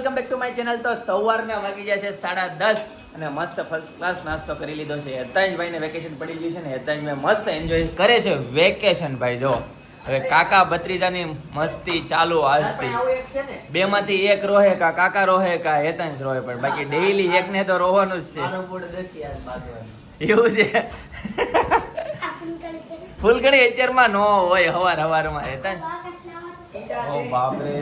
Welcome back to my channel તો સવારના વાગી ગયા છે સાડા દસ અને મસ્ત ફર્સ્ટ ક્લાસ નાસ્તો કરી લીધો છે. હેતાંશભાઈને વેકેશન પડી ગયું છે ને હેતાંશભાઈ મસ્ત એન્જોય કરે છે વેકેશન ભાઈ જો. હવે કાકા ભત્રીજાની મસ્તી ચાલુ આજથી બે માંથી એક રોહે કા કાકા રોહે કા હેતાંશ રોહે. પણ બાકી ડેઈલી એક ને તો રોવાનું જ છે. એવું છે? ફૂલકણી અત્યારમાં નો હોય હવાર હવારમાં. હેતાંશ. ઓ બાપરે.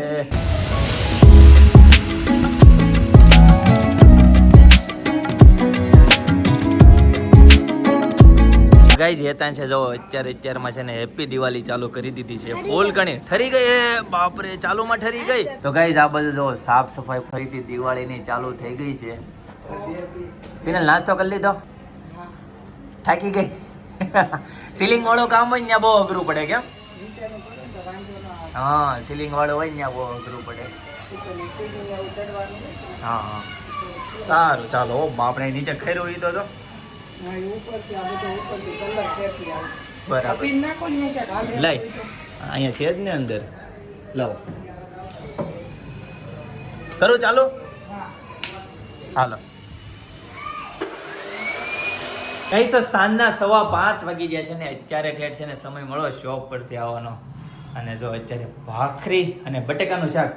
ગાઈઝ હેતાન છે જો અત્યારે અત્યારમાં છે ને હેપી દિવાળી ચાલુ કરી દીધી છે. ફૂલ ઘણી ઠરી ગઈ બાપરે ચાલુમાં ઠરી ગઈ. તો ગાઈઝ આ બધું જો સાફ સફાઈ ફરીથી દિવાળીની ચાલુ થઈ ગઈ છે. પીનલ નાસ્તો કરી લીધો? થાકી ગઈ. સીલિંગ વાળું કામ હોય ત્યાં બહુ અઘરું પડે કેમ? હા સીલિંગ વાળું હોય ત્યાં બહુ અઘરું પડે. હા હા. સારું ચાલો બાપણે બાપરે નીચે ખેરું ઈ તો બરાબર. લઈ અહીંયા છે જ ને અંદર. લાવો. કરું ચાલો. હાલો. કઈ તો સાંજના સવા પાંચ વાગી જાય છે ને અત્યારે ઠેઠ છે ને સમય મળો શોપ પરથી આવવાનો. અને જો અત્યારે ભાખરી અને બટેકાનું શાક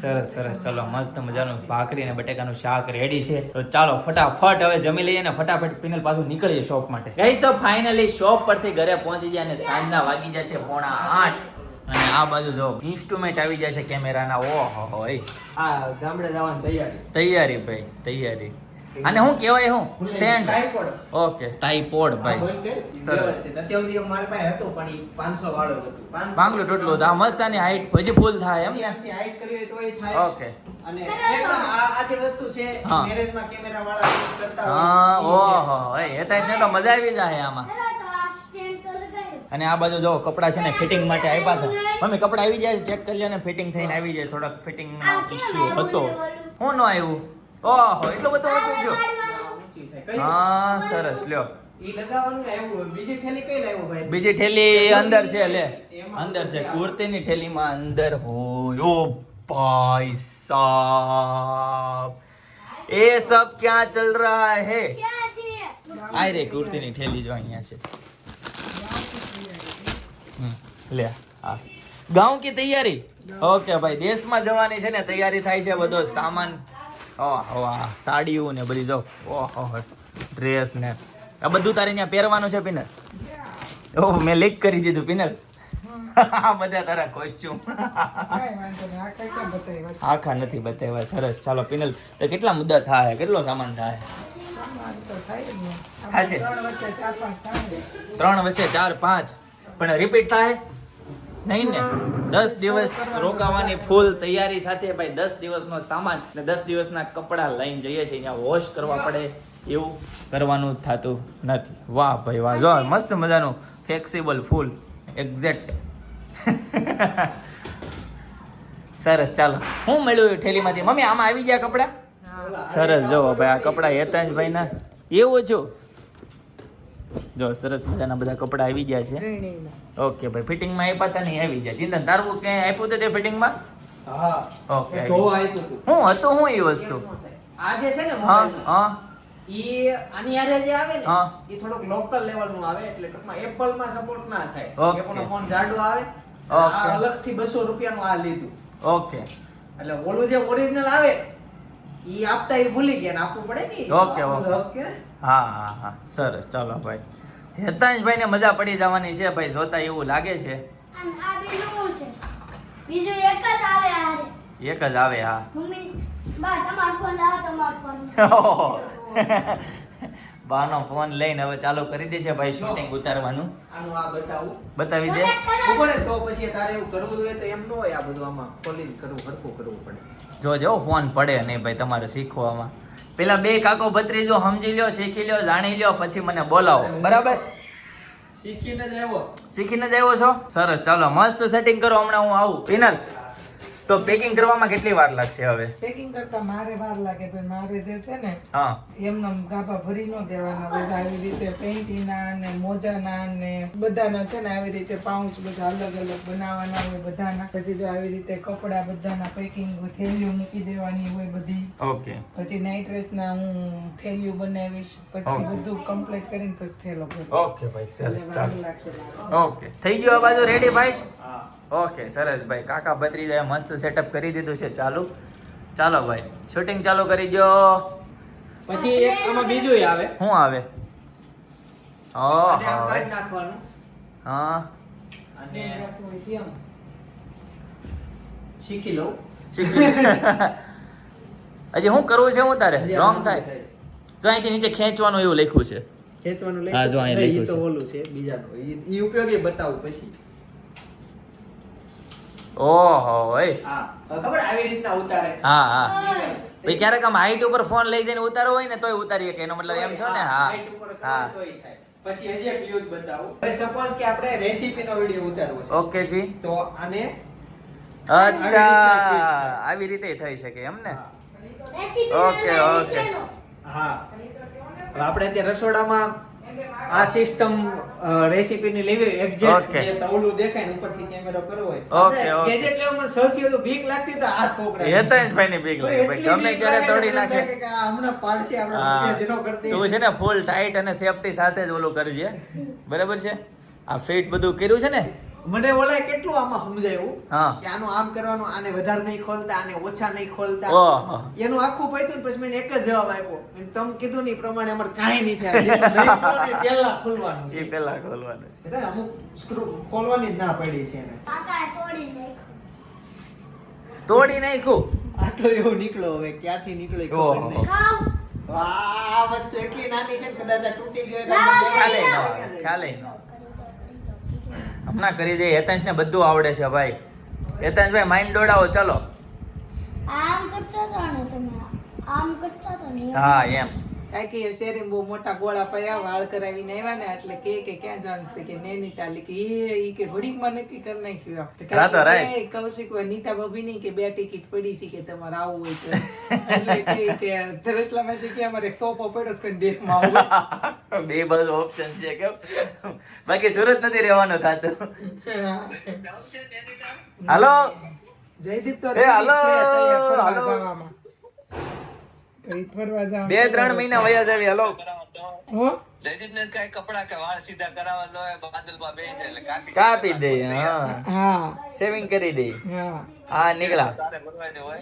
સરસ સરસ ચલો મસ્ત મજાનું ભાખરી અને બટેકાનું શાક રેડી છે. તો ચાલો ફટાફટ હવે જમી લઈએ અને ફટાફટ પિનલ પાછું નીકળીએ શોપ માટે. ગઈશ તો ફાઇનલી શોપ પરથી ઘરે પહોંચી ગયા અને સાંજના વાગી જાય છે પોણા આઠ. અને આ બાજુ જો ઇન્સ્ટ્રુમેન્ટ આવી જાય છે કેમેરાના. ઓહો હોય આ ગામડે જવાની તૈયારી. તૈયારી ભાઈ તૈયારી. અને શું કહેવાય હું સ્ટેન્ડ. ટ્રાયપોડ. ઓકે. ટાઈપોડ ભાઈ. કરી. સરસ. અત્યાર મારી પાસે હતો પણ ઈ 500 વાળો હતો. બાંગલો ટોટલો આ મસ્ત આની હાઈટ હજી ફૂલ થાય એમ? ત્યાંથી height કરવી હોય તોય થાય. ઓકે. અને એકદમ આ જે વસ્તુ છે હા. કેમેરા વાળા યુઝ કરતા હોય, હા છે. ઓહો એ હેતા તો મજા આવી જાય આમાં. અને આ બાજુ જો કપડા છે ને ફિટિંગ માટે આપ્યા હતા. મમ્મી કપડા આવી જાય ચેક કરી લે ને ફિટિંગ થઈને આવી જાય થોડાક ફિટિંગ નો ઇશ્યુ હતો. હું ન આવ્યું? ઓહો એટલું બધું છો? ઊંચી. કઈ? હા સરસ લ્યો. ઈ લગાવવાનું આવ્યું. બીજી થેલી કઈ લાવ્યો ભાઈ? બીજી ઠેલી અંદર છે લે. અંદર છે. કુર્તીની ઠેલીમાં અંદર હોય. ભાઈ સાબ. એ સબ ક્યાં ચલ રહા હે? આ રે કુર્તીની ઠેલી જો અહીંયા છે. લે હા ગાઉં કી તૈયારી? ઓકે ભાઈ દેશમાં જવાની છે ને તૈયારી થાય છે બધો સામાન. વાહ સાડીઓ ને બધી જો. ઓહો ડ્રેસ ને. આ બધું તારે ત્યાં પહેરવાનું છે, પિનલ? ઓહ, મેં લીક કરી દીધું, પિનલ. બધા તારા કોસ્ચ્યુમ આખા નથી બતાવ્યા, સરસ. ચાલો, પિનલ, તો કેટલા મુદ્દા થાય? કેટલો સામાન થાય? થાશે ત્રણ વચ્ચે ચાર પાંચ. પણ રિપીટ થાય? નહીં ને? દસ દિવસ રોકાવાની ફૂલ તૈયારી સાથે ભાઈ દસ દિવસનો સામાન ને દસ દિવસના કપડાં લઈને જઈએ છીએ અહીંયા વોશ કરવા પડે એવું કરવાનું થતું નથી. વાહ ભાઈ વાહ જો મસ્ત મજાનું ફ્લેક્સિબલ ફૂલ એક્ઝેક્ટ સરસ ચાલો. હું મળ્યું ઠેલીમાંથી? મમ્મી આમાં આવી ગયા કપડાં? સરસ જો ભાઈ આ કપડાં હેતાંશભાઈ ના એવું છો. જો સરસ મજાના બધા કપડાં આવી ગયા છે. ઓકે ભાઈ ફિટિંગમાં આપ્યા હતા નહીં આવી જાય ચિંતન તારું ક્યાંય આપ્યું હતું તે ફિટિંગમાં? હા. ઓકે. એક ધોવા આપ્યું હતું. હું હતું હું એ વસ્તુ? આ છે ને હા હા. ઈ આની હારે જે આવે ને ઈ થોડોક લોકલ લેવલનું આવે એટલે ટૂંકમાં એપલમાં સપોર્ટ ના થાય. ફોન જાડો આવે. આ અલગથી 200 રૂપિયાનું આ લીધું. ઓકે. એટલે ઓલું જે ઓરિજિનલ આવે ઈ આપતા ઈ ભૂલી ગયા ને આપવું પડે ને. Okay, હા હા હા. સરસ. ચાલો ભાઈ. હેતાંશભાઈ ને મજા પડી જવાની છે ભાઈ. જોતા એવું લાગે છે. બીજું એક જ આવે હારે. એક જ આવે હા. મમ્મી બા તમારો ફોન લાવો તમારો ફોન. બાનો ફોન લઈને હવે ચાલુ કરી દેશે ભાઈ શૂટિંગ ઉતારવાનું. આનું આ બતાવું. બતાવી દે. ઉપરે તો પછી તારે એવું કરવું જોઈએ તો એમ ન હોય આ બધું આમાં ખોલીને કરવું હરખું કરવું પડે. જોજો ફોન પડે નહીં ભાઈ તમારે શીખવામાં. પેલા બે કાકો ભત્રીજો સમજી લ્યો શીખી લ્યો જાણી લ્યો પછી મને બોલાવો. બરાબર? શીખીને જ આવ્યો. શીખીને જ આવ્યો છો? સરસ. ચાલો મસ્ત સેટિંગ કરો. હમણાં હું આવું. પિનલ તો પેકિંગ કરવામાં કેટલી વાર લાગશે હવે? પેકિંગ કરતા મારે વાર લાગે ભાઈ મારે જે છે ને હા. એમને ગાભા ભરી ન દેવાના બધા આવી રીતે પેન્ટીના ને મોજાના ને બધાના છે ને આવી રીતે પાઉચ બધા અલગ અલગ બનાવવાના હોય બધાના. પછી જો આવી રીતે કપડા બધાના પેકિંગ થેલીઓ મૂકી દેવાની હોય બધી. ઓકે પછી નાઇટ ડ્રેસના હું થેલીઓ બનાવીશ પછી બધું કમ્પ્લીટ કરીને પછી થેલો ઓકે ભાઈ સરસ ચાલો. ઓકે થઈ ગયો આ બાજુ રેડી ભાઈ? ઓકે સરસ ભાઈ. કાકા ભત્રીજાએ મસ્ત સેટઅપ કરી દીધું છે. ચાલુ? ચાલો ભાઈ. શૂટિંગ ચાલુ કરી દો પછી એક આમાં બીજું આવે. શું આવે? હા. અને. શીખી લઉં. શીખી. હજી શું કરવું છે? હું તારે? રોંગ થાય. તો અહીંથી નીચે ખેંચવાનું એવું લખ્યું છે. ખેંચવાનું હા, જો અહીં લખ્યું લખ્યું છે. તો ઓલું છે બીજાનું. ઈ ઉપયોગી બતાવું પછી. ઓહો એ. હા ખબર આવી રીતના ઉતારે. હા હા. ભાઈ ક્યારેક આમ હાઈટ ઉપર ફોન લઈ જઈને ઉતારો હોય ને તોય ઉતારીએ કે એનો મતલબ એમ છો ને? હા હા. તોય થાય. પછી હજી એક વ્યૂઝ બતાવું. સપોઝ કે આપણે રેસીપી નો વિડિયો ઉતારવો છે. ઓકે જી. તો આને અચ્છા આવી રીતે થઈ શકે એમ ને? Okay, okay. હા. આપણે અત્યારે રસોડામાં આ સિસ્ટમ રેસીપી ની લેવી એક્ઝેક્ટ જે તવલું દેખાય ને ઉપરથી કેમેરો કરવો હોય. ઓકે. ગેજેટ લેવા મને સૌથી વધુ બીક લાગતી તો આ છોકરા હેતાંશભાઈ ની બીક લાગે. ભાઈ ગમે ત્યારે તોડી નાખે. હમણાં પાડશે આપણે જેનો કરતી તું છે ને ફૂલ ટાઈટ અને સેફટી સાથે જ ઓલું કરજે. બરાબર છે? આ ફિટ બધું કર્યું છે ને? મને ઓલા કેટલું આમાં સમજાયું? કે આનું આમ કરવાનું આને વધારે નહીં ખોલતા આને ઓછા નહીં ખોલતા. એનું આખું પૈતું પછી મેં એક જ જવાબ આપ્યો. અને તમે કીધું ને પ્રમાણે અમારે કાંઈ નહીં થાય. પહેલા ખોલવાનું છે. પેલા ખોલવાનું છે. અમુક સ્ક્રૂ ખોલવાની જ ના પડી છે એને. તોડી નાખ્યું. તોડી નાખ્યું આટલો એવો નીકળ્યો હવે ક્યાંથી નીકળ્યો એ ખબર નહીં. ખાવ. આ વસ્તુ એટલી નાની છે ને કદાચ તૂટી ગયો તો લાવા હમણાં કરી દે હેતાંશ ને બધું આવડે છે ભાઈ. હેતાંશભાઈ માઇન્ડ દોડાવો ચલો. આમ કરતા હતા ને તમે. આમ કરતા હતા ને હા એમ. કાંઈ કે શેરીમાં બહુ મોટા ગોળા પડ્યા વાળ કરાવીને આવ્યા ને એટલે કે કે ક્યાં જવાનું છે કે નૈનીતાલ કે એ ઈ કે ઘડીકમાં નક્કી કરી નાખ્યું. કે કૌશિક નીતા ભાભી ની કે બે ટિકિટ પડી છે કે તમારે આવવું હોય તો. એટલે કે કે ધરસલામાં છે અમારે એક સોફો પડ્યો છે કે દેખમાં આવું બે બધું ઓપ્શન છે કેમ બાકી સુરત નથી રહેવાનું થતું. હાલો. જયદીપ તો હાલો, હાલો. જવામાં. કઈ ફરવા જવાનું બે ત્રણ મહિના વયા જાવી હેલો. જયદીપને કઈ કપડા કે વાળ સીધા કરાવવા ન બાદલમાં બેસી એટલે કાપી કાપી દે હા. હા. સેવિંગ કરી દે. હા. હા હોય?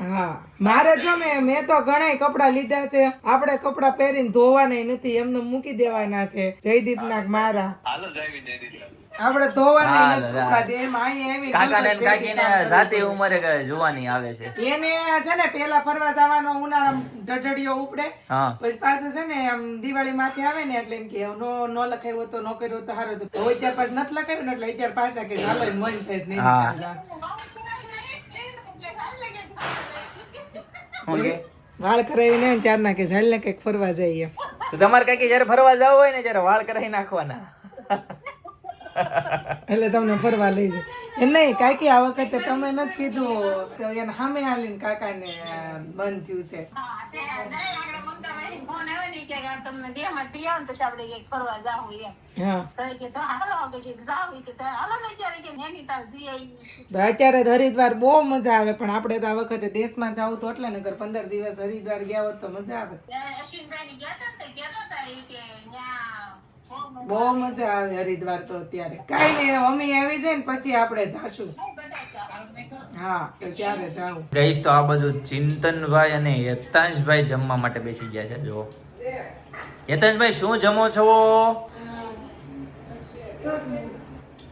હા. મારે જો મેં મેં તો ઘણા કપડા લીધા છે. આપણે કપડા પહેરીને ધોવાના નથી એમને મૂકી દેવાના છે. જયદીપ ના મારા. હાલો જાવી દે દીધી આપણે ધોવાની હા, નથી કપડા એમ અહીં આવી કાકા ને ગલબસ કાકી પહેરી ને કામ કરવું જાતે. ઉંમરે જોવાની આવે છે. એને છે ને પેલા ફરવા જવાનો ઉનાળા ઢઢડીયો ઉપડે. પછી પાછું છે ને આમ દિવાળી માથે આવે ને એટલે એમ કે નો નો લખાયો તો નો કર્યો તો હારો તો હોય ત્યાર પાછ નથી લખાયું ને એટલે અત્યારે પાછા કે ચાલો મન થાય નહીં હા. વાળ કરાવીને ત્યારના કે ચાલ ને કંઈક ફરવા જઈએ. તમારે કાકી જયારે ફરવા જવું હોય ને જયારે વાળ કરાવી નાખવાના. એટલે તમને ફરવા લઈ જાય. એમ કાકી, આ વખતે તમે નથી કીધું તો એને સામે હાલીને કાકાને બંધ થયું છે. અત્યારે હરિદ્વાર બહુ મજા આવે, પણ આપણે તો આ વખતે દેશમાં જવું તો એટલે નગર પંદર દિવસ હરિદ્વાર ગયા હોત તો મજા આવે. બહુ મજા આવે હરિદ્વાર તો અત્યારે. કઈ નહીં મમ્મી આવી જાય ને પછી આપણે જાશું. હા તો ત્યારે જાવું ગઈશ તો આ બાજુ ચિંતનભાઈ અને યતાંશભાઈ જમવા માટે બેસી ગયા છે જો યતાંશભાઈ શું જમો છો?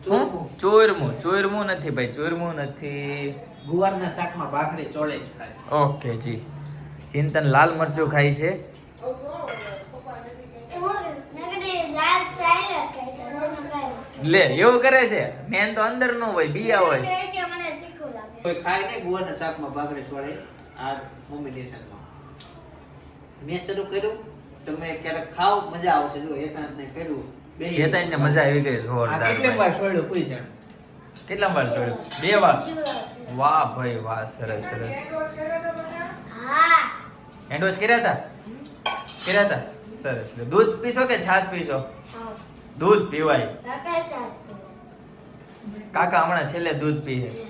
હું? ચોરમું. ચોરમું નથી ભાઈ ચોરમું નથી. ગુવારના શાકમાં ભાખરી ચોળે ઓકે જી. ચિંતન લાલ મરચું ખાય છે એ હું નકડી લાલ ચાલ્યા કરે છે, અંદરનું કાંઈ લે એવું કરે છે? મેન તો અંદર નો હોય બીયા હોય. કે મને તીખું લાગે. કોઈ ખાય નહીં ગુવારના શાકમાં બાગડે છોડે. આ કોમ્બિનેશનમાં મેં શરૂ કર્યું. તમે ક્યારેક ખાવ મજા આવશે. જો એકાંત ને કર્યું બે યતાંશને મજા આવી ગઈ જોરદાર કેટલી વાર છોડ્યું પૂછ્યું કેટલા વાર જોયું બે વાર? વાહ ભાઈ વાહ સરસ સરસ. હા. હેન્ડ વોશ કર્યા હતા? કર્યા હતા? સરસ. દૂધ પીશો કે છાશ પીશો? હા દૂધ પીવાય. કાકા હમણાં છેલ્લે દૂધ પીએ.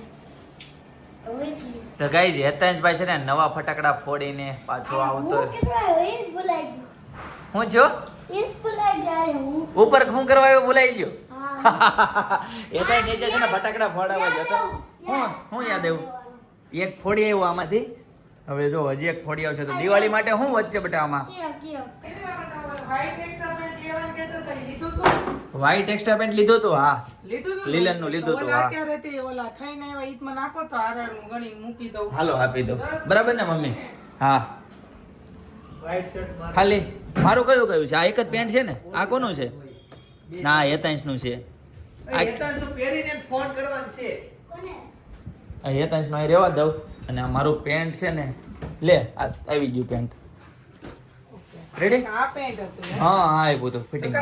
તો ગાઈઝ હેતાંશભાઈ છે ને નવા ફટાકડા ફોડીને પાછો આવતો. હું એ ગયું. છો એ હું. ઉપર શું કરવા આવ્યો ભૂલાઈ ગયો? હા. હેતાંશ નીચે છે ને ફટાકડા ફોડાવવા જતો. હું હું યાદ આવ્યું. એક ફોડી આવ્યો આમાંથી. હવે જો હજી એક ફોડી આવશે તો દિવાળી માટે શું વચ્ચે બેટા આમાં? વ્હાઈટ એક્સ્ટ્રા પેન્ટ લીધો તું? હા. લીલનનું ને? લીલનનું લીધું તું, હા. અત્યારે તે ઓલા થઈને આવ્યા, મૂકી દઉં. હાલો આપી દો બરાબર ને મમ્મી? હા. ખાલી મારું કયું કયું છે? આ એક જ પેન્ટ છે ને? આ કોનું છે? ના હેતાંશનું છે. આ તો પહેરીને ફોન કરવાનો છે. કોને? આ હેતાંશનું અહીં રહેવા દઉં. અને આ મારું પેન્ટ છે ને લે આ આવી ગયું પેન્ટ. રેડી આ પેન્ટ હતું હા હા આપ્યું હતું તો ફિટિંગ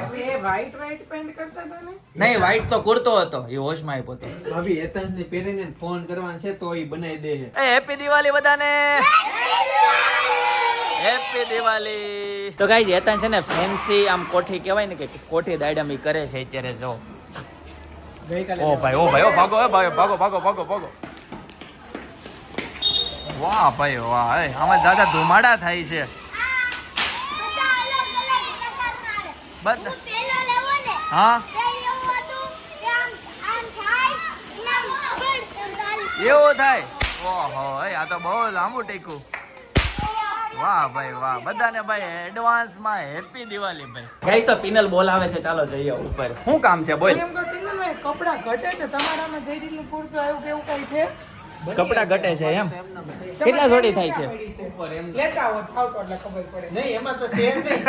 વ્હાઈટ વ્હાઈટ પેન્ટ કરતા હતા ને? નહીં વાઈટ તો કુર્તો હતો એ વોશમાં આપ્યો હતો. ભાભી હેતાંશને પહેરીને ફોન કરવાનો છે તો એ બનાવી દે. એ હેપી દિવાળી બધાને! હેપી દિવાળી! તો ગાઈઝ હેતાન છે ને ફેન્સી આમ કોઠી કહેવાય ને કે કોઠી દાડામી ઈ કરે છે અત્યારે જો. ઓ ભાઈ ઓ ભાઈ ઓ ભાગો એ ભાગો ભાગો ભાગો ભાગો. વાહ ભાઈ વાહ એ આમાં દાદા ધુમાડા થાય છે. બધા અલગ અલગ પ્રકારના આવે બધા હું? પેલો લેવો ને હા એવું હતું કે આમ આમ થાય? ઓહો આ તો બહુ લાંબુ ટેકું. વાહ ભાઈ વાહ બધાને ભાઈ એડવાન્સમાં હેપી દિવાળી ભાઈ. ગાઈસ તો પિનલ બોલાવે છે ચાલો જઈએ ઉપર. શું કામ છે બોલ? એમ કહું ચિંતનભાઈ, કપડાં ઘટે છે તમારામાં જઈ રીતનું પૂરતું આવ્યું કેવું કઈ છે? કપડા ઘટે છે એમ? કેટલા જોડી થાય છે? લેતા આવો થાવ તો એટલે ખબર પડે. નહીં એમાં તો શેર નહીં.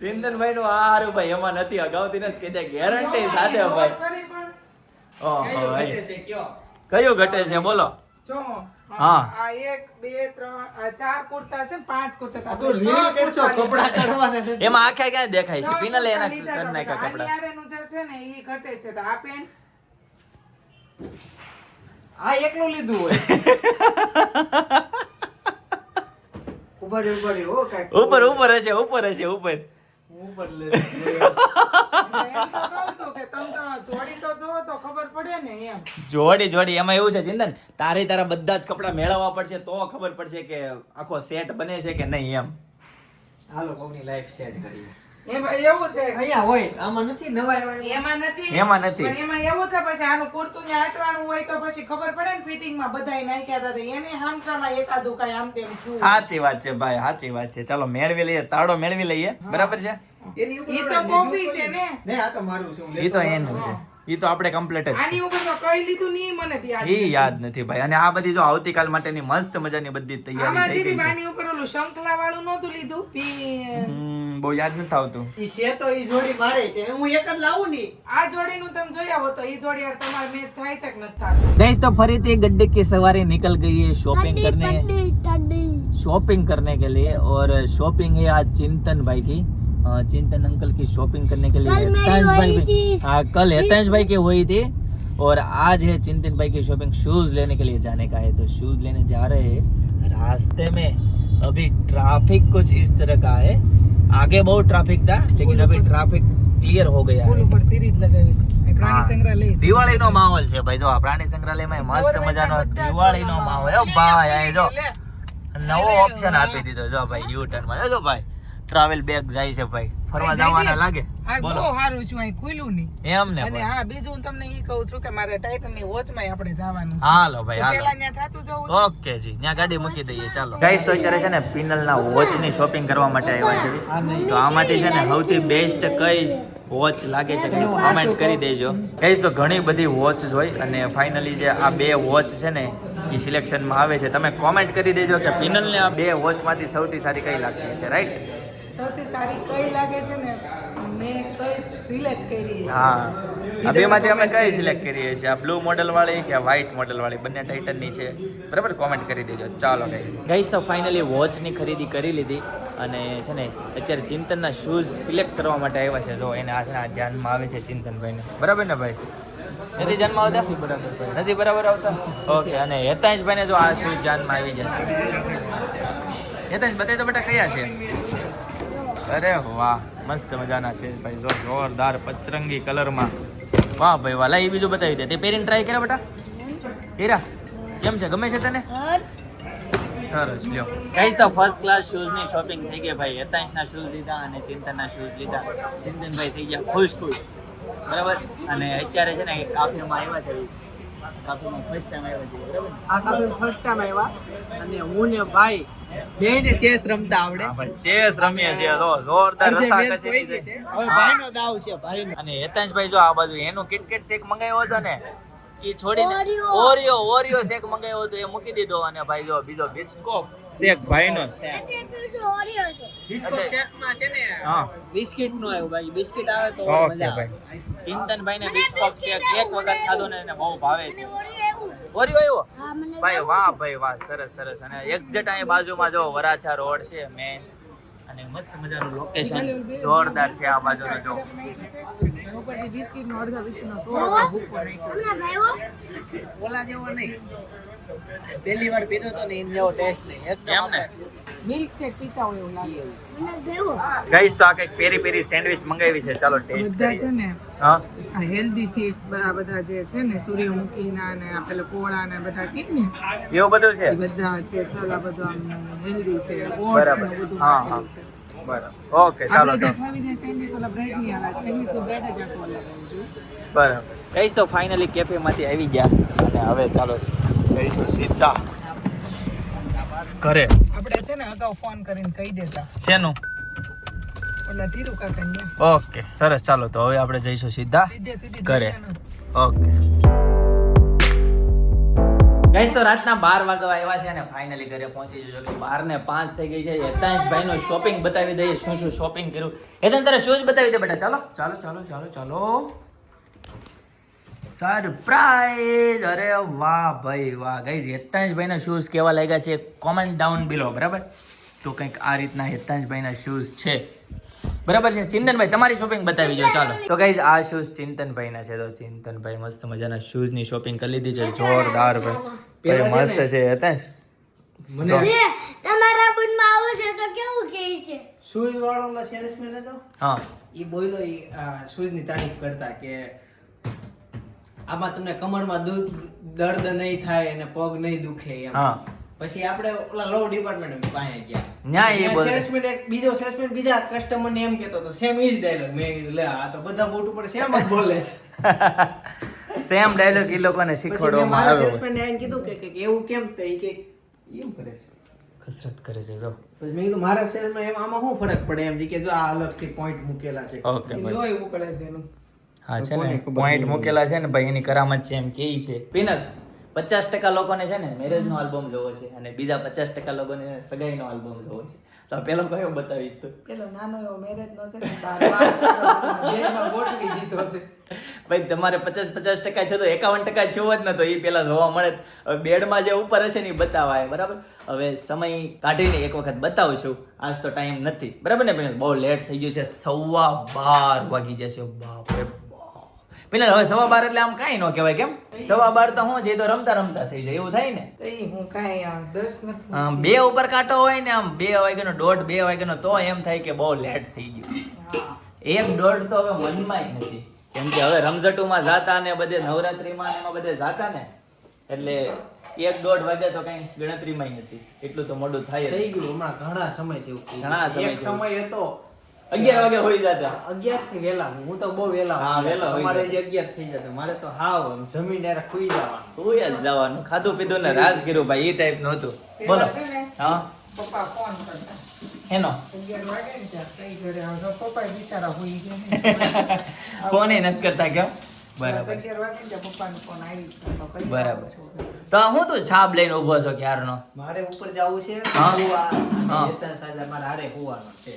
ચિંતનભાઈ નું હારું ભાઈ એમાં નથી અગાઉથી જ કે ગેરંટી સાથે ભાઈ. ઓહો કયું ભાઈ. ઘટે છે કયું ઘટે છે બોલો. જો, હા. આ એક બે ત્રણ ચાર કુર્તા છે પાંચ કુર્તા. તો રીલ કરશો કપડા કાઢવાના એમાં આખા ક્યાં દેખાય છે. છ એના કુર્તા નાખ્યા કપડા. આની હારેનું જે છે ને ઈ ઘટે છે. તો આ પેન? આ એકલું લીધું હોય. કાંઈક. ઉપર ઉપર હશે ઉપર હશે ઉપર. જોડી તો જોવો તો ખબર પડે ને એમ. જોડી જોડી એમાં એવું છે ચિંતન તારે તારા બધા જ કપડા મેળવવા પડશે તો ખબર પડશે કે આખો સેટ બને છે કે નહીં એમ. હાલો કોકની લાઈફ સેટ કરીએ. એવું છે. અહીંયા હોય આમાં નથી નવા એમાં નથી એમાં નથી. પણ એમાં એવું છે પછી આનું કુર્તું ને આટવાનું હોય તો પછી ખબર પડે ને ફિટિંગમાં બધાય નાખ્યા હતા એને હામસામાં એકાદું કઈ આમ તેમ થયું. સાચી વાત છે ભાઈ સાચી વાત છે. ચાલો મેળવી લઈએ તાળો મેળવી લઈએ. બરાબર છે? એની તો કોફી છે ને. આ તો મારું છે, એ તો લેતો એનું છે. એ તો આપણે કમ્પ્લીટ જ આની ઉપર તો કઈ લીધું નહીં મને છે એ યાદ નથી ભાઈ. અને આ બધી જો આવતીકાલ માટેની મસ્ત મજાની બધી તૈયારી થઈ ગઈ છે. આની ઉપર ઓલું શંખલા વાળું નહોતું લીધું? પી બહુ યાદ નથી આવતું ઈ છે તો ઈ જોડી મારે તે હું એક જ લાવું ની આ જોડીનું તમે જોઈ આવો તો ઈ જોડી યાર તમારે મેચ થાય છે કે નથી થતું गैस तो फरीती गड्ढे की सवारी निकल गई है शॉपिंग टड्डी करने टड्डी टड्डी शॉपिंग करने के लिए और शॉपिंग है आज चिंतन भाई की अ, चिंतन अंकल की शॉपिंग करने के लिए कल मेरी हेतांश भाई हुई भी थी। हाँ कल हेतांश भाई की हुई थी और आज है चिंतन भाई की शॉपिंग शूज लेने के लिए जाने का है तो शूज लेने जा रहे हैं रास्ते में अभी ट्रैफिक कुछ इस तरह का है आगे बहुत ट्रैफिक था लेकिन अभी ट्रैफिक क्लियर हो गया પુલ है ઉપર સિરીજ લગાવીશ એ હા. પ્રાણી સંગ્રહાલય દિવાળી નો માહોલ છે ભાઈ જો આ પ્રાણી સંગ્રહાલયમાં મસ્ત મજાનો દિવાળી નો માહોલ હે ભાઈ અહીં જો નવો અરે ઓપ્શન વાહ. આપી દીધો જો ભાઈ યુ ટર્ન માં જો ભાઈ ટ્રાવેલ બેગ જાય છે ભાઈ. ફરવા જવાના લાગે? આ બહુ સારું છું અહીં ખુલ્લું નહીં. એમ ને અને હા બીજું હું તમને ઈ કહું છું કે મારે ટાઇટનની વોચમાં આપણે જવાનું. હાલો ભાઈ હાલો. પેલા ત્યાં થાતું જવું ઓકે જી ત્યાં ગાડી મૂકી દઈએ ચાલો. ગાઈસ તો અત્યારે છે ને પિનલના વોચની શોપિંગ કરવા માટે આવ્યા છે. તો આમાંથી છે ને સૌથી બેસ્ટ કઈ વોચ લાગે છે કમેન્ટ કરી દેજો. ગાઈસ તો ઘણી બધી વોચ જોઈ અને ફાઇનલી જે આ બે વોચ છે ને એ સિલેક્શનમાં આવે છે. તમે કોમેન્ટ કરી દેજો કે પિનલને આ બે વોચમાંથી સૌથી સારી કઈ લાગતી છે રાઈટ સૌથી સારી કઈ લાગે છે ને મેં કઈ સિલેક્ટ કરી છે. હા. આ બેમાંથી અમે કઈ સિલેક્ટ કરીએ છીએ? આ બ્લુ મોડલ વાળી કે વ્હાઇટ મોડલ વાળી? બંને ટાઇટનની છે. બરાબર? કોમેન્ટ કરી દેજો. ચાલો ગાઈસ તો ફાઇનલી વોચની ખરીદી કરી લીધી અને છે ને અત્યારે ચિંતનના શૂઝ સિલેક્ટ કરવા માટે આવ્યા છે. જો એને આ ધ્યાનમાં આવે છે ચિંતનભાઈને. બરાબર ને ભાઈ? નથી જાનમાં આવતા? બરાબર નથી બરાબર આવતા? ઓકે અને હેતાંશ ભાઈને જો આ શૂઝ જાનમાં આવી જશે. હેતાંશ બતાવી તો બેટા કયા છે? અરે વાહ મસ્ત મજાના છે ભાઈ જો જોરદાર પચરંગી કલરમાં. વાહ ભાઈ વાહ. લાઈ બીજું બતાવી દે તે પહેરીને ટ્રાય કર્યા બેટા? કર્યા? કેમ છે? ગમે છે તને? સરસ લ્યો. ગાઈસ તો ફર્સ્ટ ક્લાસ શૂઝની શોપિંગ થઈ ગઈ ભાઈ. હેતાંશ શૂઝ લીધા અને ચિંતનના શૂઝ લીધા. ચિંતનભાઈ થઈ ગયા ખુશ ખુશ બરાબર? અને અત્યારે છે ને કાફીમાં આવ્યા છે. કાફીમાં ફર્સ્ટ ટાઈમ આવ્યા છે બરાબર આ કાપી ફર્સ્ટ ટાઈમ આવ્યા અને હું ને ભાઈ બેયને ચેસ રમતા આવડે ચેસ રમીએ છીએ તો જોરદાર રસ્તા કસી હોય દીધી છે. છે હવે ભાઈનો દાવ છે ભાઈનો અને હેતાંશભાઈ જો આ બાજુ એનું કિટકેટ શેક મંગાવ્યો હતો ને એ છોડીને ઓરિયો. ઓરિયો ઓરિયો શેક મંગાવ્યો હતો એ મૂકી દીધો અને ભાઈ જો બીજો બિસ્કોફ શેક ભાઈનો બિસ્કુટ ને હા. બિસ્કિટ નો આવ્યો ભાઈ. બિસ્કિટ આવે તો મજા ચિંતનભાઈ ને શેક. એક વખત ખાધો ને એને બહુ ભાવે છે. ઓરિયો આવ્યો ભાઈ વાહ. ભાઈ વાહ. સરસ સરસ. અને એક્ઝેક્ટ અહીં બાજુમાં જો વરાછા રોડ છે મેન અને મસ્ત મજાનું લોકેશન જોરદાર છે આ બાજુનો જો. ઉપરથી બિસ્કિટનો અડધા બિસ્કિટનો થોડો એવો? ભૂકો નાખ્યો ઓલા જેવો નહીં. પહેલી વાર પીધો તો ને એન જેવો ટેસ્ટ નહીં. એકદમ એમ ને? મિલ્ક શેક પીતા હોય એવું લાગે. મને તો આ કંઈક પેરી પેરી સેન્ડવિચ મંગાવી છે. ચાલો ટેસ્ટ બધા છે ને હા? આ હેલ્ધી ચીપ્સ બધા બધા જે છે ને સૂર્યમુખીના ને આ પેલા કોળા ને બધા કે ને એવું બધું છે? બધા છે પેલા બધું આમ હેલ્ધી છે. ઓટ્સ બરાબર. ને બધું હા, હા. બરાબર. ઓકે ચાલો તો બરાબર. ગઈશ તો ફાઇનલી કેફેમાંથી આવી ગયા. અને હવે ચાલો જઈશું સીધા. ઘરે. આપણે છે ને અગાઉ ફોન કરીને કહી દેતા. શેનું? ઓલા ધીરુ કાકાને ઓકે સરસ. ચાલો તો હવે આપણે જઈશું સીધા ઘરે. ઓકે. ગાઈસ તો રાતના બાર વાગવા આવ્યા છે અને ફાઇનલી ઘરે પહોંચી જજો કે બાર ને પાંચ થઈ ગઈ છે. એતાંશ ભાઈ નું શોપિંગ બતાવી દઈએ. શું શું શોપિંગ કર્યું? હેતાંશ તારે શૂઝ બતાવી દે બેટા. ચાલો. ચાલો ચાલો ચાલો ચાલો. સરપ્રાઈઝ અરે વાહ ભાઈ વાહ. ગાઈઝ હેતાંશભાઈના શૂઝ કેવા લાગ્યા છે? કોમેન્ટ ડાઉન બિલો બરાબર? તો કંઈક આ રીતના હેતાંશભાઈના શૂઝ છે. બરાબર છે? ચિંતનભાઈ તમારી શોપિંગ બતાવી દો ચાલો. તો ગાઈઝ આ શૂઝ ચિંતનભાઈના છે. તો ચિંતનભાઈ મસ્ત મજાના શૂઝની શોપિંગ કરી લીધી છે. જોરદાર ભાઈ. મસ્ત છે હેતાંશ. જો. તમારા બુનમાં આવું છે તો કેવું કે છે? શૂઝ વાળો સેલ્સમેન હતો? હા. એ બોલ્યો એ શૂઝની તારીફ કરતા કે આમાં તમને કમરમાં દર્દ નહીં થાય અને પગ નહીં દુખે એમ. હા. પછી આપણે ઓલા લો ડિપાર્ટમેન્ટ પાસે ગયા. ન્યા એ બોલે. સેલ્સમેન એક બીજો સેલ્સમેન બીજા કસ્ટમર ને એમ કહેતો હતો સેમ ઈ જ ડાયલોગ મેં કીધું લે આ તો બધા બોટ ઉપર સેમ જ બોલે છે. સેમ ડાયલોગ એ લોકોને શીખવાડવામાં મારા આવ્યો. સેલ્સમેન ને આઈને કીધું કે કે એવું કેમ તો કે એમ કરે છે. કસરત કરે છે જો. પછી મેં કીધું મારા સેલ્સમેન એમ આમાં શું ફરક પડે? એમ કે જો આ અલગથી પોઈન્ટ મૂકેલા છે. ઓકે લોહી ઉકળે છે એનું. હા છે ને? પોઈન્ટ. મૂકેલા છે ને ભાઈ એની કરામત છે એમ કે છે. પિનલ પચાસ ટકા લોકોને છે ને મેરેજ નો આલ્બમ જોવો છે અને બીજા પચાસ ટકા લોકોને સગાઈ નો આલ્બમ જોવો છે. તો પેલો કયો બતાવીશ તો? પેલો નાનો એવો મેરેજ નો છે ને બાર બાર ગોઠવી દીધો છે. ભાઈ તમારે પચાસ પચાસ ટકા છો તો એકાવન ટકા જોવો જ નતો એ પેલા જોવા મળે. હવે બેડમાં જે ઉપર હશે ને એ બતાવાય બરાબર? હવે સમય કાઢીને એક વખત બતાવું છું. આજ તો ટાઈમ નથી. બરાબર ને બહુ લેટ થઈ ગયું છે. સવા બાર વાગી જશે. બાપ બાપ પેલા હવે સવા બાર એટલે આમ કાંઈ ન કહેવાય કેમ? સવા બાર તો હું છે તો રમતા રમતા થઈ જાય એવું થાય ને? તો ઈ હું કાંઈ દસ નથી બે ઉપર કાંટો હોય ને આમ બે વાગ્યાનો દોઢ બે વાગ્યાનો તો એમ થાય કે બહુ લેટ થઈ ગયું. એક દોઢ તો હવે મનમાંય નથી. કેમ કે હવે રમઝટુમાં જાતા ને બધે નવરાત્રીમાં ને એમાં બધે જાતા ને એટલે એક દોઢ વાગે તો કઈ ગણતરીમાંય નથી. એટલું તો મોડું થાય જ. થઈ ગયું હમણાં ઘણા સમય થયું ઘણા સમય સમય હતો અગિયાર વાગે હોઈ જતા અગિયારથી વેલા હું તો બહુ વેલા હા, વેલા તમારે જે અગિયાર થઈ જતો મારે તો હાવ જમીન ડાયરેક્ટ ખુઈ જવાનું. ખુઈ જ જવાનું. ખાધું પીધું ને રાજ કર્યું ભાઈ એ ટાઈપનું હતું. બોલો. હા? પપ્પા ફોન કરતા. એનો? અગિયાર વાગે ને ત્યાં કઈ ઘરે આવે પપ્પા બિચારા હોઈ ગયા. ફોન એ નથી કરતા કેમ બરાબર. બરાબર. તો હું તું છાપ લઈને ઊભો છો ક્યારનો? મારે ઉપર જવું છે. હા.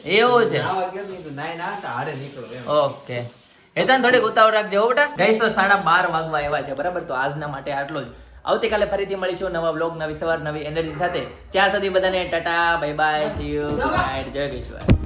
એવું છે? ઓકે. હેતાન થોડીક ઉતાવળ રાખજો બેટા. ગઈશ તો સાડા બાર વાગવા એવા છે બરાબર? તો આજના માટે આટલો જ. આવતીકાલે ફરીથી મળીશું નવા બ્લોગ નવી સવાર નવી એનર્જી સાથે. ત્યાં સુધી બધાને tata bye bye see you જય કેશવાય